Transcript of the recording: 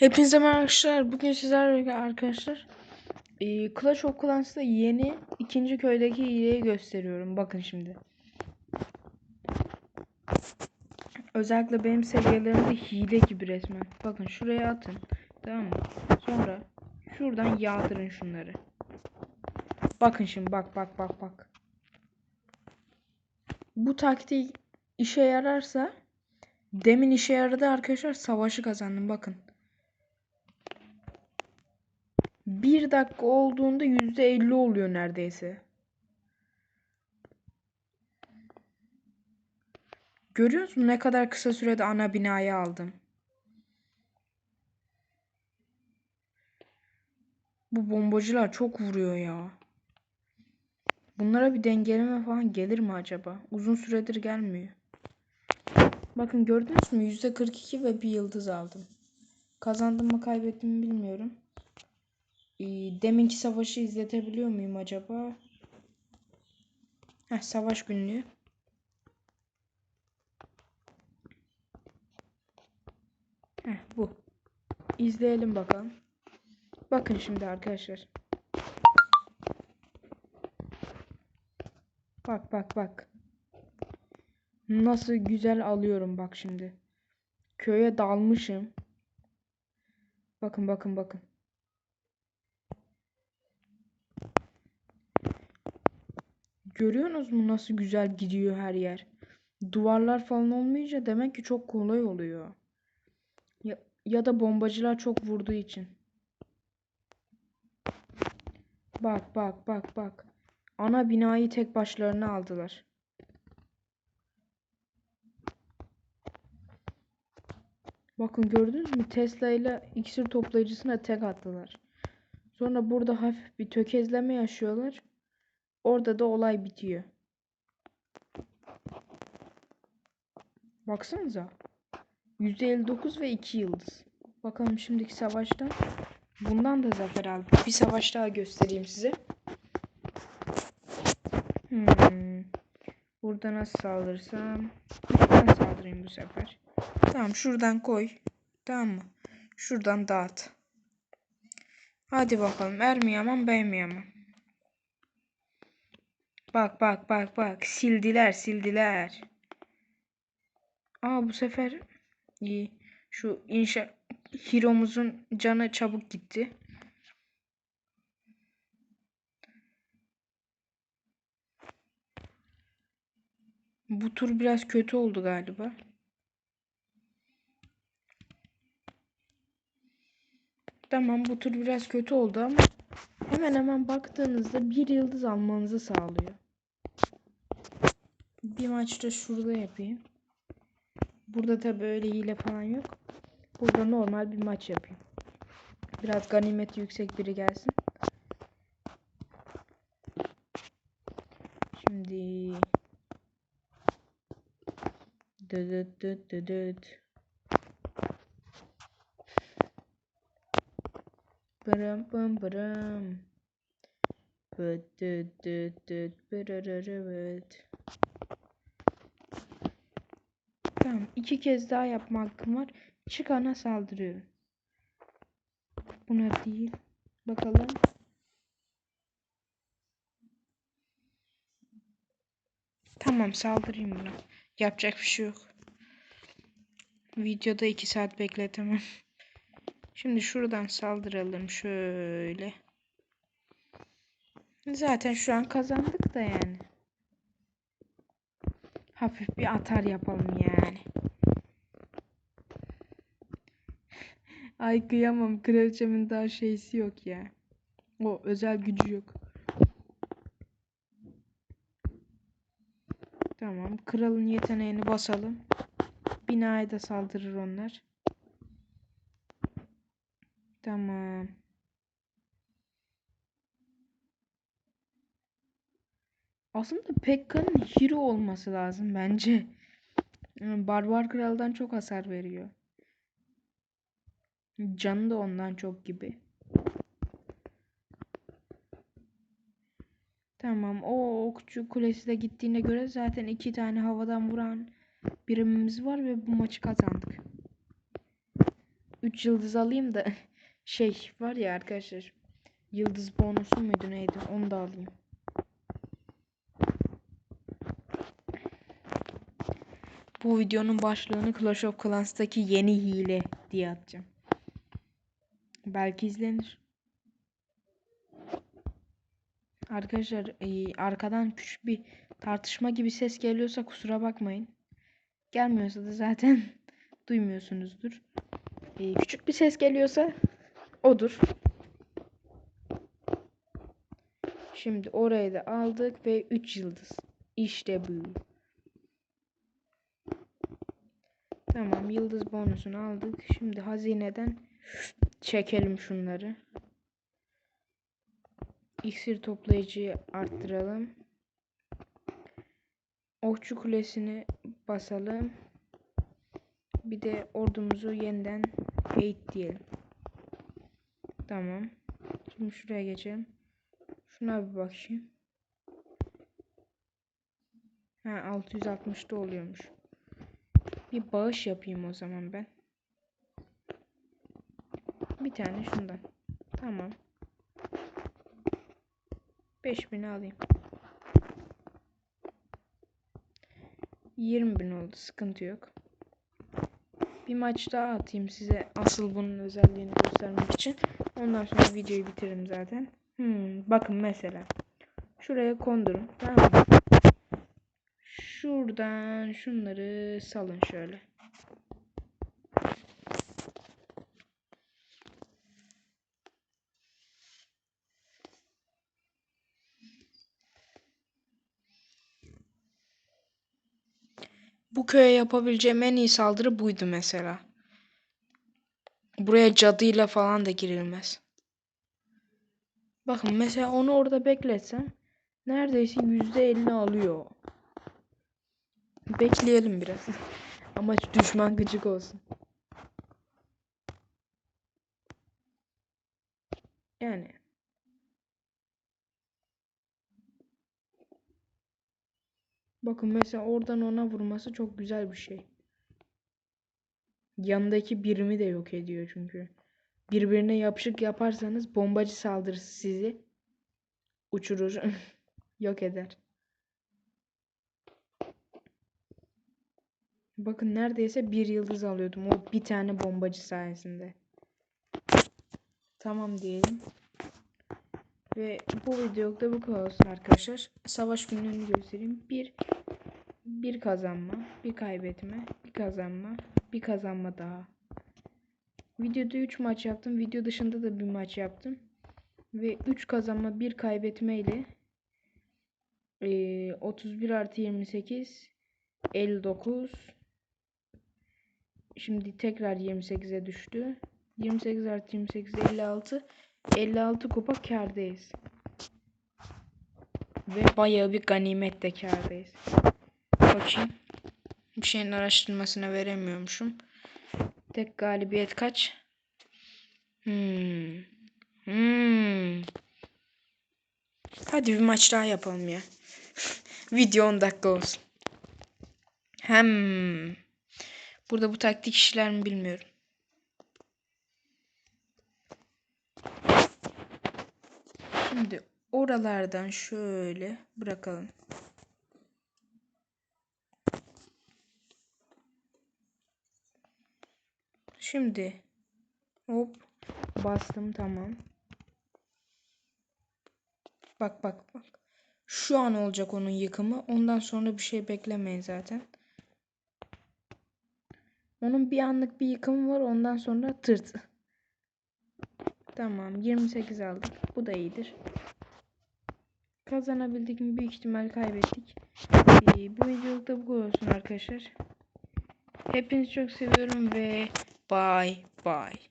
Hepinize merhaba arkadaşlar. Bugün sizlerle arkadaşlar e, Clash of Clans'ta yeni ikinci köydeki hileyi gösteriyorum. Bakın şimdi. Özellikle benim seviyelerimde hile gibi resmen. Bakın şuraya atın. Tamam mı? Sonra şuradan yağdırın şunları. Bakın şimdi bak bak bak bak. Bu taktik işe yararsa demin işe yaradı arkadaşlar savaşı kazandım bakın. Bir dakika olduğunda yüzde elli oluyor neredeyse. Görüyor musun ne kadar kısa sürede ana binayı aldım. Bu bombacılar çok vuruyor ya. Bunlara bir dengeleme falan gelir mi acaba? Uzun süredir gelmiyor. Bakın gördünüz mü? Yüzde 42 ve bir yıldız aldım. Kazandım mı kaybettim mi bilmiyorum. Ee, deminki savaşı izletebiliyor muyum acaba? Heh, savaş günlüğü. Heh, bu. İzleyelim bakalım. Bakın şimdi arkadaşlar. Bak bak bak. Nasıl güzel alıyorum bak şimdi. Köye dalmışım. Bakın bakın bakın. Görüyorsunuz mu nasıl güzel gidiyor her yer. Duvarlar falan olmayınca demek ki çok kolay oluyor. Ya, ya da bombacılar çok vurduğu için. Bak bak bak bak. Ana binayı tek başlarına aldılar. Bakın gördünüz mü? Tesla ile iksir toplayıcısına tek attılar. Sonra burada hafif bir tökezleme yaşıyorlar. Orada da olay bitiyor. Baksanıza. %59 ve 2 yıldız. Bakalım şimdiki savaşta bundan da zafer aldık. Bir savaş daha göstereyim size. Hmm. Burada nasıl saldırsam? Şuradan saldırayım bu sefer. Tamam şuradan koy. Tamam mı? Şuradan dağıt. Hadi bakalım. Er mi? Bak bak bak bak. Sildiler sildiler. Aa bu sefer iyi. Şu inşa Hero'muzun canı çabuk gitti. Bu tur biraz kötü oldu galiba. Tamam bu tur biraz kötü oldu ama hemen hemen baktığınızda bir yıldız almanızı sağlıyor. Bir maçta şurada yapayım. Burada tabi öyle hile falan yok. Burada normal bir maç yapayım. Biraz ganimeti yüksek biri gelsin. Şimdi Dıdıt dıt dıdıt. Bırım bım bırım. Bıt dıt dıt dıt bırırırıvıt. Tamam iki kez daha yapma hakkım var. Çıkana saldırıyorum. Buna değil. Bakalım. Tamam saldırayım buna. Yapacak bir şey yok. Videoda 2 saat bekletemem. Şimdi şuradan saldıralım şöyle. Zaten şu an kazandık da yani. Hafif bir atar yapalım yani. Ay kıyamam. Kraliçemin daha şeysi yok ya. O özel gücü yok. Tamam. Kralın yeteneğini basalım. Binaya da saldırır onlar. Tamam. Aslında Pekka'nın hero olması lazım bence. Barbar Kral'dan çok hasar veriyor. Canı da ondan çok gibi. Tamam. O okçu kulesi de gittiğine göre zaten iki tane havadan vuran birimimiz var ve bu maçı kazandık. 3 yıldız alayım da şey var ya arkadaşlar. Yıldız bonusu muydu neydi? Onu da alayım. Bu videonun başlığını Clash of Clans'taki yeni hile diye atacağım. Belki izlenir. Arkadaşlar e, arkadan küçük bir tartışma gibi ses geliyorsa kusura bakmayın. Gelmiyorsa da zaten duymuyorsunuzdur. E, küçük bir ses geliyorsa odur. Şimdi orayı da aldık ve 3 yıldız. İşte bu. Tamam yıldız bonusunu aldık. Şimdi hazineden çekelim şunları. İksir toplayıcıyı arttıralım. Okçu kulesini basalım. Bir de ordumuzu yeniden eğit diyelim. Tamam. Şimdi şuraya geçelim. Şuna bir bakayım. Ha 660'da oluyormuş. Bir bağış yapayım o zaman ben. Bir tane şundan. Tamam. 5000 alayım. 20 bin oldu. Sıkıntı yok. Bir maç daha atayım size asıl bunun özelliğini göstermek için. Ondan sonra videoyu bitiririm zaten. Hmm, bakın mesela. Şuraya kondurun. Tamam mı? Şuradan şunları salın şöyle. Bu köye yapabileceğim en iyi saldırı buydu mesela. Buraya cadıyla falan da girilmez. Bakın mesela onu orada bekletsem neredeyse %50 alıyor. Bekleyelim biraz. Amaç düşman gıcık olsun. Yani. Bakın mesela oradan ona vurması çok güzel bir şey. Yanındaki birimi de yok ediyor çünkü. Birbirine yapışık yaparsanız bombacı saldırısı sizi uçurur. yok eder. Bakın neredeyse bir yıldız alıyordum o bir tane bombacı sayesinde. Tamam diyelim. Ve bu videoda bu kadar olsun arkadaşlar. Savaş günlerini göstereyim. Bir, bir kazanma, bir kaybetme, bir kazanma, bir kazanma daha. Videoda 3 maç yaptım. Video dışında da bir maç yaptım. Ve 3 kazanma, bir kaybetme ile e, 31 artı 28 59 Şimdi tekrar 28'e düştü. 28 artı 28 56 56 kupa kardayız. Ve bayağı bir ganimet de kardayız. Bakayım. Bir şeyin araştırmasına veremiyormuşum. Tek galibiyet kaç? Hmm. Hmm. Hadi bir maç daha yapalım ya. Video 10 dakika olsun. Hem burada bu taktik işler mi bilmiyorum. Şimdi oralardan şöyle bırakalım. Şimdi hop bastım tamam. Bak bak bak. Şu an olacak onun yıkımı. Ondan sonra bir şey beklemeyin zaten. Onun bir anlık bir yıkımı var. Ondan sonra tırt. Tamam 28 aldık. Bu da iyidir. Kazanabildik mi? Büyük ihtimal kaybettik. Ee, bu videolukta bu kadar olsun arkadaşlar. Hepinizi çok seviyorum ve bye bye.